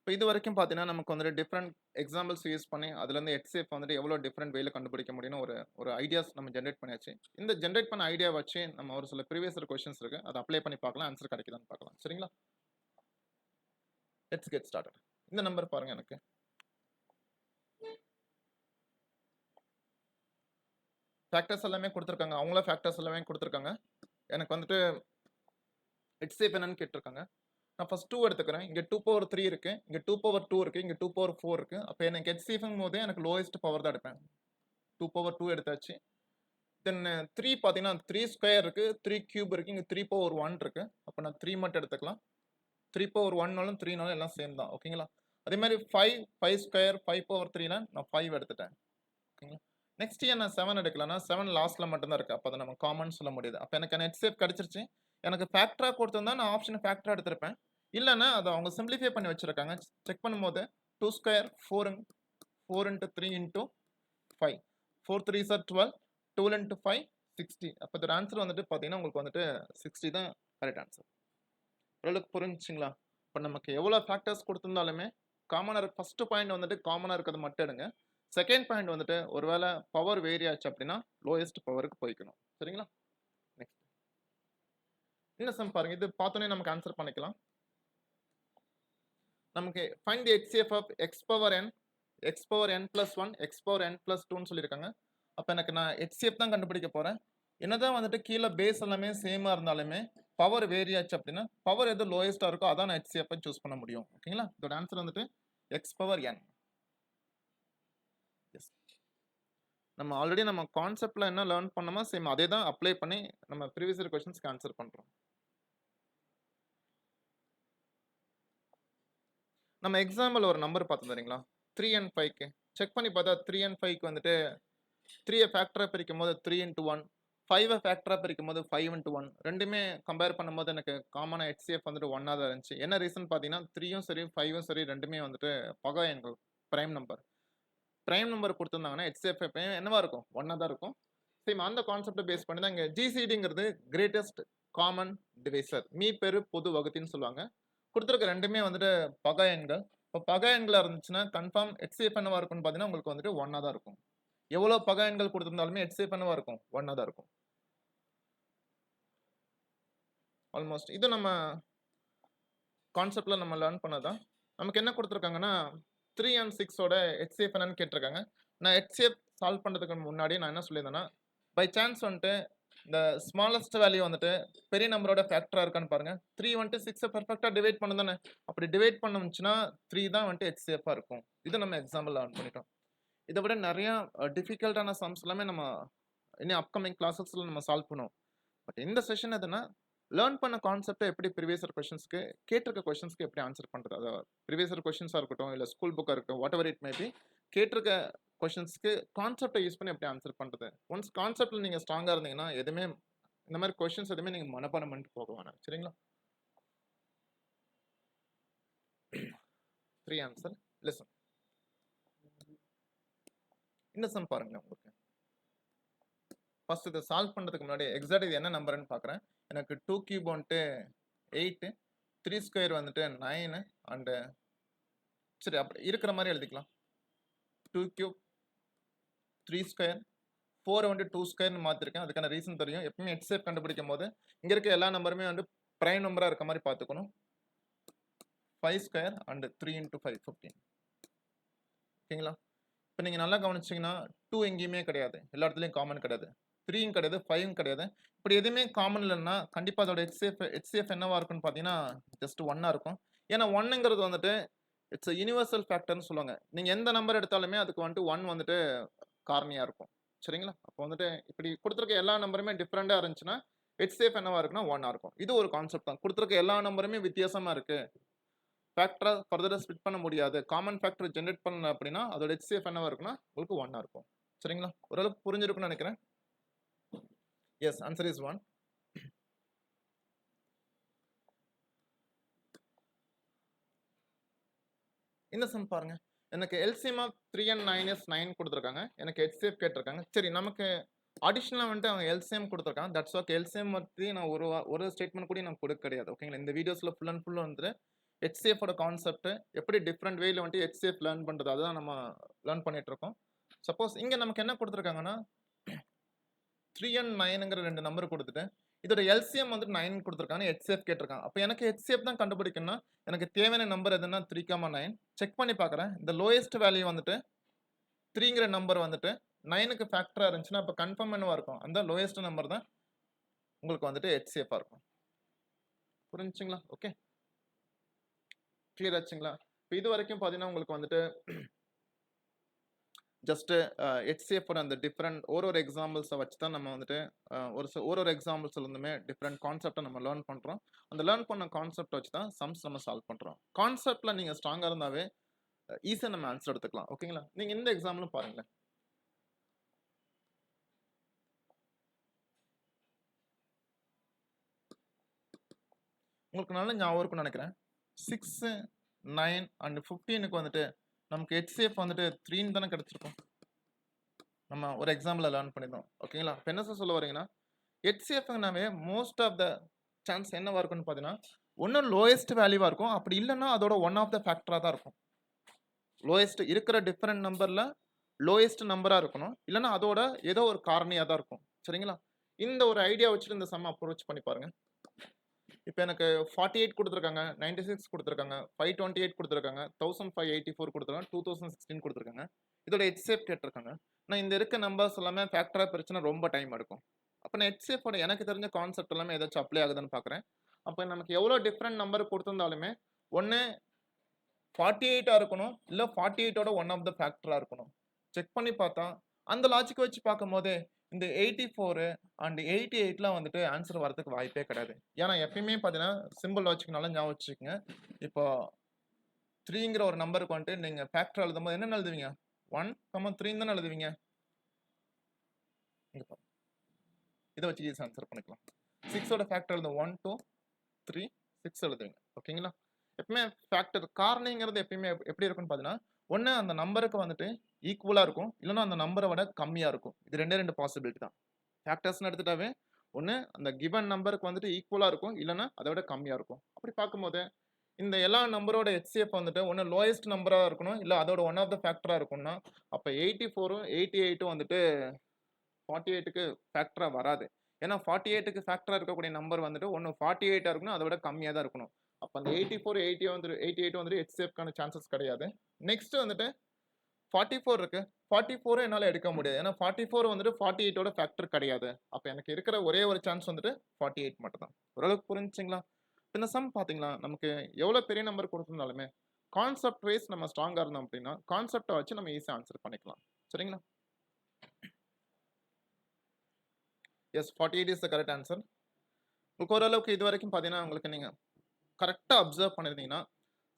இப்போ இது வரைக்கும் பார்த்தீங்கன்னா நமக்கு வந்துட்டு டிஃப்ரெண்ட் எக்ஸாம்பிள்ஸ் யூஸ் பண்ணி அதுலேருந்து எக்ஸேஃப் வந்துட்டு எவ்வளோ டிஃப்ரெண்ட் வேல கண்டுபிடிக்க முடியும்னு ஒரு ஒரு ஐடியாஸ் நம்ம ஜென்ரேட் பண்ணியாச்சு. இந்த ஜென்ரேட் பண்ண ஐடியா வச்சு நம்ம ஒரு சில ப்ரீவியஸ் கொஷின்ஸ் இருக்குது அதை அப்ளை பண்ணி பார்க்கலாம் ஆன்சர் கிடைக்குதான்னு பார்க்கலாம் சரிங்களா? லெட்ஸ் கெட் ஸ்டார்டட் இந்த நம்பர் பாருங்க எனக்கு. ஃபேக்டர்ஸ் எல்லாமே கொடுத்துருக்காங்க. அவங்கள ஃபேக்டர்ஸ் எல்லாமே கொடுத்துருக்காங்க. எனக்கு வந்துட்டு ஹெச்சிஎஃப் என்னன்னு கேட்டிருக்காங்க. நான் ஃபஸ்ட் டூ எடுத்துக்கிறேன். இங்கே டூ பவர் த்ரீ இருக்கு. இங்கே டூ பவர் டூ இருக்கு. இங்கே டூ பவர் ஃபோர் இருக்கு. அப்போ எனக்கு ஹெச்சிஎஃப்ங்கும் போதே எனக்கு லோயஸ்ட் பவர் தான் எடுப்பேன். டூ பவர் டூ எடுத்தாச்சு. தென் த்ரீ பார்த்தீங்கன்னா த்ரீ ஸ்கொயர் இருக்கு. த்ரீ கியூப் இருக்கு. இங்கே த்ரீ பவர் ஒன் இருக்கு. அப்போ நான் த்ரீ மட்டும் எடுத்துக்கலாம். த்ரீ பவர் ஒன்னாலும் த்ரீனாலும் எல்லாம் சேம் தான். ஓகேங்களா அதே மாதிரி five five square five power த்ரீல நான் ஃபைவ் எடுத்துட்டேன். ஓகேங்களா நெக்ஸ்ட் இயர் நான் செவன் எடுக்கலன்னா செவன் லாஸ்ட்டில் மட்டும்தான் இருக்குது அப்போ அதை நம்ம காமன் சொல்ல முடியுது. அப்போ எனக்கு நெட் சேஃப் கிடச்சிருச்சு. எனக்கு ஃபேக்டரா கொடுத்துருந்தா நான் ஆப்ஷன் ஃபேக்டரா எடுத்திருப்பேன். இல்லைன்னா அதை அவங்க சிம்பிளிஃபை பண்ணி வச்சுருக்காங்க. செக் பண்ணும்போது two square four four into three into five four three sir twelve twelve into five sixty அப்போ இதோட ஆன்சர் வந்துட்டு பார்த்தீங்கன்னா உங்களுக்கு வந்துட்டு சிக்ஸ்டி தான் கரெக்ட் ஆன்சர் ஓரளவுக்கு புரிஞ்சுங்களா இப்போ நமக்கு எவ்வளோ ஃபேக்டர்ஸ் கொடுத்துருந்தாலுமே காமனாக இருக்க ஃபஸ்ட்டு பாயிண்ட் வந்துட்டு காமனாக இருக்கிறது மட்டும் எடுங்க. செகண்ட் பாயிண்ட் வந்துட்டு ஒருவேளை பவர் வேரி ஆச்சு அப்படின்னா லோயஸ்ட் பவருக்கு போய்க்கணும். சரிங்களா? நெக்ஸ்ட் இந்த சம் பாருங்கள் இது பார்த்தோன்னே நமக்கு ஆன்சர் பண்ணிக்கலாம். நமக்கு find the HCF of x power n x power n plus one x power n plus டூன்னு சொல்லியிருக்காங்க. அப்போ எனக்கு நான் ஹெச்சிஎஃப் தான் கண்டுபிடிக்க போகிறேன் என்னதான் வந்துட்டு கீழே பேஸ் எல்லாமே சேமாக இருந்தாலுமே பவர் வேரியாச்சு அப்படின்னா பவர் எது லோயஸ்ட்டாக இருக்கோ அதான் நான் ஹெச்சிஎஃப் சூஸ் பண்ண முடியும். ஓகேங்களா இதோட ஆன்சர் வந்துட்டு எக்ஸ் பவர் என் எஸ் நம்ம ஆல்ரெடி நம்ம கான்செப்டில் என்ன லேர்ன் பண்ணோமோ சேம் அதே தான் அப்ளை பண்ணி நம்ம ப்ரீவியஸ் கொஷின்ஸ்க்கு ஆன்சர் பண்ணுறோம் நம்ம எக்ஸாம்பிள் ஒரு நம்பர் பார்த்தோம் தெரியுங்களா? த்ரீ அண்ட் ஃபைவ்க்கு செக் பண்ணி பார்த்தா த்ரீ அண்ட் ஃபைவ்க்கு வந்துட்டு த்ரீயை ஃபேக்டராக பிரிக்கும் போது த்ரீ இன்ட்டு ஒன் ஃபைவை ஃபேக்டராக பிரிக்கும் போது ஃபைவ் இன்ட்டு ஒன் ரெண்டுமே கம்பேர் பண்ணும்போது எனக்கு காமனாக ஹெச்சிஎஃப் வந்துட்டு ஒன்னாக தான் இருந்துச்சு. என்ன ரீசன் பார்த்தீங்கன்னா த்ரீயும் சரி ஃபைவும் சரி ரெண்டுமே வந்துட்டு பகா எண்கள் ப்ரைம் நம்பர் ப்ரைம் நம்பர் கொடுத்துருந்தாங்கன்னா ஹெச்சிஎஃப் என்னவா இருக்கும்? ஒன்னாக தான் இருக்கும். சேம் அந்த கான்செப்டை பேஸ் பண்ணி தான் இங்கே ஜிசிடிங்கிறது கிரேட்டஸ்ட் காமன் டிவைசர் மீ பெரு பொது வகுத்தின்னு சொல்லுவாங்க. கொடுத்துருக்க ரெண்டுமே வந்துட்டு பகா எண்கள். இப்போ பகா எண்களாக இருந்துச்சுன்னா கன்ஃபார்ம் ஹெச்சிஎஃப் என்னவாக இருக்கும்னு பார்த்தீங்கன்னா உங்களுக்கு வந்துட்டு ஒன்னாக தான் இருக்கும். எவ்வளோ பகா எண்கள் கொடுத்துருந்தாலுமே ஹெச்சிஎஃப் என்னவாக இருக்கும்? ஒன்னாக தான் இருக்கும். ஆல்மோஸ்ட் இது நம்ம கான்செப்டில் நம்ம லேர்ன் பண்ணதான் நமக்கு என்ன கொடுத்துருக்காங்கன்னா த்ரீ அண்ட் சிக்ஸோட ஹெச்சிஎஃப் என்னன்னு கேட்டிருக்காங்க. நான் ஹெச்சிஎஃப் சால்வ் பண்ணுறதுக்கு முன்னாடி நான் என்ன சொல்லியிருந்தேன்னா பை சான்ஸ் வந்துட்டு இந்த ஸ்மாலஸ்ட் வேல்யூ வந்துட்டு பெரிய நம்பரோட ஃபேக்டராக இருக்கான்னு பாருங்க. த்ரீ வந்துட்டு சிக்ஸை பர்ஃபெக்டாக டிவைட் பண்ணு தானே. அப்படி டிவைட் பண்ணுச்சுன்னா த்ரீ தான் வந்துட்டு எக்ஸேஃபாக இருக்கும். இது நம்ம எக்ஸாம்பிள் லேர்ன் பண்ணிட்டோம். இதை விட நிறையா டிஃபிகல்ட்டான சம்ஸ் எல்லாமே நம்ம இன்னும் அப்கமிங் கிளாஸஸில் நம்ம சால்வ் பண்ணுவோம். பட் இந்த செஷன் எதுனா லேர்ன் பண்ண கான்செப்டை எப்படி ப்ரீவியஸர் கொஷின்ஸ்க்கு கேட்டிருக்க கொஷின்ஸ்க்கு எப்படி ஆன்சர் பண்ணுறது அதாவது ப்ரீவியஸர் கொஷின்ஸாக இருக்கட்டும் இல்லை ஸ்கூல் புக்காக இருக்கட்டும் வாட் எவர் இட் மேபி கேட்டிருக்க கொஷின்ஸ்க்கு கான்செப்டை யூஸ் பண்ணி எப்படி ஆன்சர் பண்ணுறது ஒன்ஸ் கான்செப்டில் நீங்கள் ஸ்ட்ராங்காக இருந்தீங்கன்னா எதுவுமே இந்த மாதிரி கொஷின்ஸ் எதுவுமே நீங்கள் மனப்பாடம் பண்ணிட்டு போக வேணாம். சரிங்களா? த்ரீ ஆன்சர் லெசன் இந்த சம் பாருங்க உங்களுக்கு. ஃபர்ஸ்ட் இதை சால்வ் பண்ணுறதுக்கு முன்னாடி எக்ஸாக்ட் இது என்ன நம்பர்னு பார்க்குறேன் எனக்கு டூ கியூப் வந்துட்டு எயிட்டு த்ரீ ஸ்கொயர் வந்துட்டு நைனு அண்டு சரி அப்படி இருக்கிற மாதிரி எழுதிக்கலாம். Two cube three square four வந்துட்டு டூ ஸ்கொயர்னு மாற்றிருக்கேன் அதுக்கான ரீசன் தெரியும். எப்பவுமே எக்ஸேப் கண்டுபிடிக்கும் போது இங்கே இருக்க எல்லா நம்பருமே வந்து ப்ரைம் நம்பராக இருக்க மாதிரி பார்த்துக்கணும். Five square and three into five fifteen ஓகேங்களா? இப்போ நீங்கள் நல்லா கவனிச்சிங்கன்னா டூ எங்கேயுமே கிடையாது. எல்லா இடத்துலையும் காமன் கிடையாது. த்ரீயும் கிடையாது ஃபைவும் கிடையாது. இப்படி எதுவுமே காமன் இல்லைன்னா கண்டிப்பாக அதோட ஹெச்சிஎஃப் ஹெச்சிஎஃப் என்னவாக இருக்குன்னு பார்த்தீங்கன்னா ஜஸ்ட் ஒன்னாக இருக்கும். ஏன்னா ஒன்னுங்கிறது வந்துட்டு இட்ஸ் யூனிவர்சல் ஃபேக்டர்னு சொல்லுவாங்க. நீங்கள் எந்த நம்பர் எடுத்தாலுமே அதுக்கு வந்துட்டு ஒன் வந்துட்டு காரணியாக இருக்கும். சரிங்களா? அப்போ வந்துட்டு இப்படி கொடுத்துருக்க எல்லா நம்பருமே டிஃப்ரெண்ட்டாக இருந்துச்சுன்னா ஹெச்சிஎஃப் என்னவா இருக்குன்னா ஒன்னாக இருக்கும். இது ஒரு கான்செப்ட் தான். கொடுத்துருக்க எல்லா நம்பருமே வித்தியாசமாக இருக்குது ஃபேக்டரை ஃபர்தராக ஸ்பிட் பண்ண முடியாது. காமன் ஃபேக்டர் ஜென்ரேட் பண்ண அப்படின்னா அதோட ஹெச்சிஎஃப் என்னவா இருக்குன்னா உங்களுக்கு ஒன்னாக இருக்கும். சரிங்களா? ஓரளவுக்கு புரிஞ்சிருக்கும்னு நினைக்கிறேன். எஸ் ஆன்சர் இஸ் ஒன் இந்த சம் பாருங்கள் எனக்கு LCM of three and nine is nine கொடுத்துருக்காங்க. எனக்கு ஹெச்சிஎஃப் கேட்டிருக்காங்க. சரி நமக்கு அடிஷ்னலாக வந்துட்டு அவங்க எல்சிஎம் கொடுத்துருக்காங்க. தட்ஸ் ஓகே எல்சிஎம் பற்றி நான் ஒரு ஒரு ஸ்டேட்மெண்ட் கூட நான் கொடுக்க கிடையாது. ஓகேங்களா இந்த வீடியோஸில் ஃபுல் அண்ட் ஃபுல் வந்துட்டு ஹெச்சிஎஃபோட கான்செப்ட் எப்படி டிஃப்ரெண்ட் வேயில் வந்துட்டு ஹெச்சிஎஃப் லேர்ன் பண்ணுறது அதுதான் நம்ம லேர்ன் பண்ணிகிட்ருக்கோம் சப்போஸ் இங்கே நமக்கு என்ன கொடுத்துருக்காங்கன்னா த்ரீ அண்ட் நைனுங்கிற ரெண்டு நம்பர் கொடுத்துட்டு இதோட எல்சிஎம் வந்துட்டு நைன் கொடுத்துருக்காங்க. ஹெச்சிஎஃப் கேட்டிருக்காங்க. அப்போ எனக்கு ஹெச்சிஎஃப் தான் கண்டுபிடிக்கணும்னா எனக்கு தேவையான நம்பர் எதுனா த்ரீ காமா நைன் செக் பண்ணி பார்க்குறேன் இந்த லோயஸ்ட் வேல்யூ வந்துட்டு த்ரீங்கிற நம்பர் வந்துட்டு நைனுக்கு ஃபேக்டராக இருந்துச்சுன்னா அப்போ கன்ஃபார்ம் என்னவாக இருக்கும்? அந்த லோயஸ்ட் நம்பர் தான் உங்களுக்கு வந்துட்டு ஹெச்சிஎஃபாக இருக்கும். புரிஞ்சுங்களா ஓகே கிளியர் ஆச்சுங்களா? இப்போ இது வரைக்கும் பார்த்தீங்கன்னா உங்களுக்கு வந்துட்டு ஜஸ்ட்டு ஹெச்சிஎஃபோட அந்த டிஃப்ரெண்ட் ஒரு ஒரு எக்ஸாம்பிள்ஸை வச்சு தான் நம்ம வந்துட்டு ஒரு சில ஒரு ஒரு எக்ஸாம்பிள்ஸ்லேருந்துமே டிஃப்ரெண்ட் கான்செப்டை நம்ம லேர்ன் பண்ணுறோம் அந்த லேர்ன் பண்ண கான்செப்ட் வச்சு தான் சம்ஸ் நம்ம சால்வ் பண்ணுறோம் கான்செப்டில் நீங்கள் ஸ்ட்ராங்காக இருந்தாவே ஈஸியாக நம்ம ஆன்சர் எடுத்துக்கலாம். ஓகேங்களா நீங்கள் இந்த எக்ஸாம்பிளும் பாருங்களேன். உங்களுக்கு நல்ல ஞாபகம் இருக்கும்னு நினைக்கிறேன். சிக்ஸு நைன் அண்ட் ஃபிஃப்டீனுக்கு வந்துட்டு நமக்கு ஹெச்சிஎஃப் வந்துட்டு த்ரீன்னு தானே கிடச்சிருக்கும். நம்ம ஒரு எக்ஸாம்பிளில் லேர்ன் பண்ணியிருந்தோம் ஓகேங்களா இப்போ என்ன சார் சொல்ல வரீங்கன்னா ஹெச்சிஎஃப்னாவே மோஸ்ட் ஆஃப் த சான்ஸ் என்னவாக இருக்கும்னு பார்த்தீங்கன்னா ஒன்று லோயஸ்ட் வேல்யூவாக இருக்கும். அப்படி இல்லைன்னா அதோட ஒன் ஆஃப் த ஃபேக்டராக தான் இருக்கும். லோயஸ்ட் இருக்கிற டிஃப்ரெண்ட் நம்பரில் லோயஸ்ட் நம்பராக இருக்கணும். இல்லைன்னா அதோட ஏதோ ஒரு காரணியாக தான் இருக்கும். சரிங்களா? இந்த ஒரு ஐடியா வச்சுட்டு இந்த சம் அப்ரோச் பண்ணி பாருங்கள் இப்போ எனக்கு ஃபார்ட்டி எயிட் கொடுத்துருக்காங்க நைன்டி சிக்ஸ் கொடுத்துருக்காங்க ஃபைவ் டுவெண்ட்டி எயிட் கொடுத்துருக்காங்க தௌசண்ட் ஃபைவ் எயிட்டி ஃபோர் கொடுத்துருக்காங்க டூ தௌசண்ட் சிக்ஸ்டீன் கொடுத்துருக்காங்க. இதோட ஹெச்எஃப் கேட்டிருக்காங்க. நான் இந்த இருக்க நம்பர்ஸ் எல்லாமே ஃபேக்டராக பிரச்சனை ரொம்ப டைம் எடுக்கும். அப்போ நான் ஹெச்எஃபோட எனக்கு தெரிஞ்ச கான்செப்ட் எல்லாமே ஏதாச்சும் அப்ளை ஆகுதுன்னு பார்க்குறேன் அப்போ நமக்கு எவ்வளோ டிஃப்ரெண்ட் நம்பர் கொடுத்துருந்தாலுமே ஒன்று ஃபார்ட்டி எயிட்டாக இருக்கணும் இல்லை ஃபார்ட்டி எயிட்டோட ஒன் ஆஃப் த ஃபேக்டராக இருக்கணும். செக் பண்ணி பார்த்தா அந்த லாஜிக்கை வச்சு பார்க்கும்போது இந்த எயிட்டி ஃபோரு அண்ட் எயிட்டி எயிட்லாம் வந்துட்டு ஆன்சர் வரதுக்கு வாய்ப்பே கிடையாது. ஏன்னா எப்பயுமே பார்த்தீங்கன்னா சிம்பிள் வச்சுக்கனால ஞாபகம் வச்சுக்கோங்க. இப்போ த்ரீங்கிற ஒரு நம்பருக்கு வந்துட்டு நீங்கள் ஃபேக்டர் எழுதும் போது என்னென்ன எழுதுவீங்க ஒன் கம்மா த்ரீன்னு தானே எழுதுவீங்க? இதை வச்சு ஈஸி ஆன்சர் பண்ணிக்கலாம். சிக்ஸோட ஃபேக்டர் எழுதும் ஒன் டூ த்ரீ சிக்ஸ் எழுதுவீங்க. ஓகேங்களா எப்பயுமே ஃபேக்டர் காரணிங்கிறது எப்பயுமே எப்படி இருக்கும்னு பார்த்தீங்கன்னா ஒன்று அந்த நம்பருக்கு வந்துட்டு ஈக்குவலாக இருக்கும். இல்லைன்னா அந்த நம்பரை விட கம்மியாக இருக்கும். இது ரெண்டே ரெண்டு பாசிபிலிட்டி தான். ஃபேக்டர்ஸ்னு எடுத்துட்டாவே ஒன்று அந்த கிவன் நம்பருக்கு வந்துட்டு ஈக்குவலாக இருக்கும். இல்லைன்னா அதை விட கம்மியாக இருக்கும். அப்படி பார்க்கும்போது இந்த எல்லா நம்பரோட ஹெச்சிஎஃப் வந்துட்டு ஒன்று லோயஸ்ட் நம்பராக இருக்கணும் இல்லை அதோட ஒன் ஆஃப் த ஃபேக்டராக இருக்கும்னா அப்போ எயிட்டி ஃபோரும் எயிட்டி எயிட்டும் வந்துட்டு ஃபார்ட்டி எயிட்டுக்கு ஃபேக்டராக வராது. ஏன்னா ஃபார்ட்டி எயிட்டுக்கு ஃபேக்டராக இருக்கக்கூடிய நம்பர் வந்துட்டு ஒன்று ஃபார்ட்டி எயிட்டாக இருக்கணும் அதை விட கம்மியாக தான் இருக்கணும். அப்போ அந்த எயிட்டி ஃபோர் எயிட்டி வந்துட்டு எயிட்டி எயிட் வந்துட்டு ஹெச்சிஎஃப்கான சான்சஸ் கிடையாது. நெக்ஸ்ட் வந்துட்டு ஃபார்ட்டி ஃபோர் இருக்குது ஃபார்ட்டி ஃபோரும் என்னால் எடுக்க முடியாது. ஏன்னா ஃபார்ட்டி ஃபோர் வந்துட்டு ஃபார்ட்டி எயிட்டோட ஃபேக்டர் கிடையாது. அப்போ எனக்கு இருக்கிற ஒரே ஒரு சான்ஸ் வந்துட்டு ஃபார்ட்டி எயிட் மட்டும் தான் ஓரளவுக்கு புரிஞ்சுங்களா? இப்ப இந்த சம் பார்த்தீங்களா நமக்கு எவ்வளோ பெரிய நம்பர் கொடுத்துருந்தாலுமே கான்செப்ட் வைஸ் நம்ம ஸ்ட்ராங்காக இருந்தோம் அப்படின்னா கான்செப்டை வச்சு நம்ம ஈஸியாக ஆன்சர் பண்ணிக்கலாம். சரிங்களா? Yes forty eight is the correct answer உங்களுக்கு ஓரளவுக்கு இது வரைக்கும் பார்த்தீங்கன்னா உங்களுக்கு நீங்கள் கரெக்டாக அப்சர்வ் பண்ணியிருந்தீங்கன்னா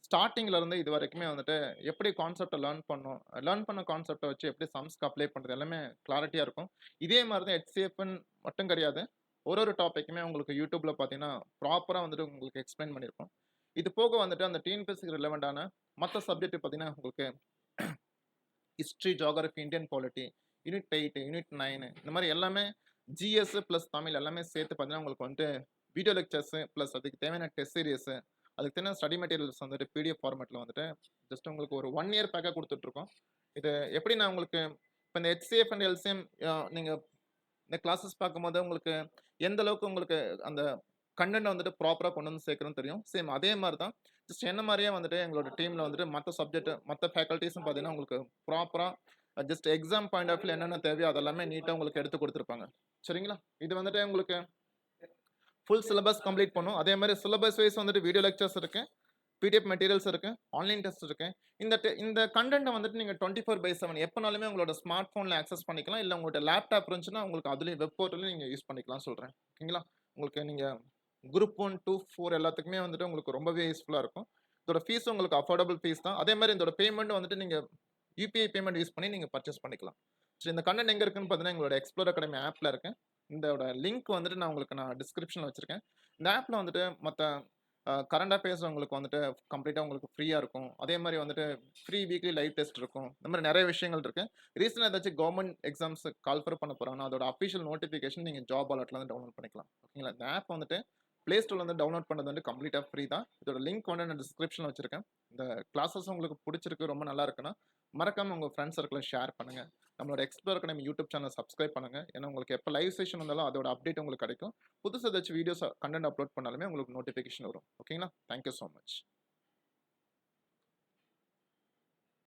ஸ்டார்டிங்லருந்து இது வரைக்குமே வந்துட்டு எப்படி கான்செப்டை லேர்ன் பண்ணோம் லேர்ன் பண்ண கான்செப்டை வச்சு எப்படி சம்ஸ்க்கு அப்ளை பண்ணுறது எல்லாமே கிளாரிட்டியாக இருக்கும். இதே மாதிரி தான் ஹெச்சிஎஃப்னு மட்டும் கிடையாது. ஒரு ஒரு டாப்பிக்குமே உங்களுக்கு யூடியூப்பில் பார்த்தீங்கன்னா ப்ராப்பராக வந்துட்டு உங்களுக்கு எக்ஸ்பிளைன் பண்ணியிருக்கோம் இது போக வந்துட்டு அந்த டிஎன்பிஎஸ்சிக்கு ரிலவெண்டான மற்ற சப்ஜெக்ட் பார்த்தீங்கன்னா உங்களுக்கு history geography Indian polity unit eight unit nine இந்த மாதிரி எல்லாமே ஜிஎஸ் ப்ளஸ் தமிழ் எல்லாமே சேர்த்து பார்த்தீங்கன்னா உங்களுக்கு வந்துட்டு வீடியோ லெக்சர்ஸு ப்ளஸ் அதுக்கு தேவையான டெஸ்ட் சீரியஸு அதுக்கு தேவையான ஸ்டடி மெட்டீரியல்ஸ் வந்துட்டு பிடிஎஃப் ஃபார்மேட்டில் வந்துட்டு ஜஸ்ட் உங்களுக்கு ஒரு ஒன் இயர் பேக்காக கொடுத்துட்ருக்கோம். இது எப்படி நான் உங்களுக்கு இப்போ இந்த ஹெச்சிஎஃப் அண்ட் எல்சிஎம் நீங்கள் இந்த கிளாஸஸ் பார்க்கும்போது உங்களுக்கு எந்த அளவுக்கு உங்களுக்கு அந்த கண்டென்ட் வந்துட்டு ப்ராப்பராக கொண்டு வந்து சேர்க்குறோன்னு தெரியும். சேம் அதே மாதிரி தான் ஜஸ்ட் என்ன மாதிரியே வந்துட்டு எங்களோட டீமில் வந்துட்டு மற்ற சப்ஜெக்ட் மற்ற ஃபேக்கல்ட்டிஸும் பார்த்தீங்கன்னா உங்களுக்கு ப்ராப்பராக just exam point of view என்னென்ன தேவையோ அதெல்லாமே நீட்டாக உங்களுக்கு எடுத்து கொடுத்துருப்பாங்க. சரிங்களா? இது வந்துட்டு உங்களுக்கு ஃபுல் சிலபஸ் கம்ப்ளீட் பண்ணும். அதே மாதிரி சிலபஸ் வைஸ் வந்துட்டு வீடியோ லெக்சர்ஸ் இருக்கு. பிடிஎஃப் மெட்டீரியல்ஸ் இருக்கு. ஆன்லைன் டெஸ்ட் இருக்கு. இந்த இந்த கண்டென்ட்டை வந்துட்டு நீங்கள் டுவெண்ட்டி ஃபோர் பை செவன் எப்போனாலுமே உங்களோட ஸ்மார்ட் ஃபோனில் ஆக்சஸ் பண்ணிக்கலாம். இல்லை உங்கள்கிட்ட லேப்டாப் இருந்துச்சுன்னா உங்களுக்கு அதுலேயும் வெப் போர்ட்டலையும் நீங்கள் யூஸ் பண்ணிக்கலாம் சொல்கிறேன் ஓகேங்களா? உங்களுக்கு நீங்கள் குரூப் ஒன் டூ ஃபோர் எல்லாத்துக்குமே வந்துட்டு உங்களுக்கு ரொம்பவே யூஸ்ஃபுல்லாக இருக்கும். இதோட ஃபீஸ் உங்களுக்கு அஃபோர்டபுள் ஃபீஸ் தான். அதே மாதிரி இதோட பேமெண்ட் வந்துட்டு நீங்கள் யூபிஐ பேமெண்ட் யூஸ் பண்ணி நீங்கள் பர்ச்சேஸ் பண்ணிக்கலாம். ஸோ இந்த கண்டென்ட் எங்கே இருக்குன்னு பார்த்தீங்கன்னா எங்களோட எக்ஸ்ப்ளோர் அகாடமி ஆப்பில் இருக்குது இதோட லிங்க் வந்துட்டு நான் உங்களுக்கு நான் டிஸ்கிரிப்ஷனில் வச்சுருக்கேன். இந்த ஆப்பில் வந்துட்டு மற்ற கரண்டாக பேசுகிறவங்களுக்கு வந்துட்டு கம்ப்ளீட்டாக உங்களுக்கு ஃப்ரீயாக இருக்கும். அதே மாதிரி வந்துட்டு ஃப்ரீ வீக்லி லைவ் டெஸ்ட் இருக்கும். இந்த மாதிரி நிறைய விஷயங்கள் இருக்குது ரீசெண்டாக ஏதாச்சும் கவர்மெண்ட் எக்ஸாம்ஸ் கால்ஃபர் பண்ண போகிறாங்கன்னா அதோட அஃபிஷியல் நோட்டிஃபிகேஷன் நீங்கள் ஜாப் அலர்ட்ல வந்து டவுன்லோட் பண்ணிக்கலாம். ஓகேங்களா? இந்த ஆப் வந்துட்டு ப்ளே ஸ்டோர்ல வந்து டவுன்லோட் பண்ணது வந்து கம்ப்ளீட்டாக ஃப்ரீ தான். இதோட லிங்க் வந்து நான் டிஸ்கிரிப்ஷனில் வச்சிருக்கேன். இந்த கிளாஸஸ் உங்களுக்கு பிடிச்சிருக்கு ரொம்ப நல்லா இருக்குன்னா மறக்காம உங்க ஃப்ரெண்ட்ஸ் சர்க்கிளில் ஷேர் பண்ணுங்க. நம்மளோட எக்ஸ்ப்ளோர் நம்ம யூடியூப் சேனல் சப்ஸ்கிரைப் பண்ணுங்க. ஏன்னா உங்களுக்கு எப்போ லைவ் செஷன் வந்தாலும் அதோட அப்டேட் உங்களுக்கு கிடைக்கும். புதுசு ஏதாச்சும் வீடியோஸ் கண்டென்ட் அப்லோட் பண்ணாலுமே உங்களுக்கு நோட்டிஃபிகேஷன் வரும். ஓகேங்களா தேங்க்யூ ஸோ மச்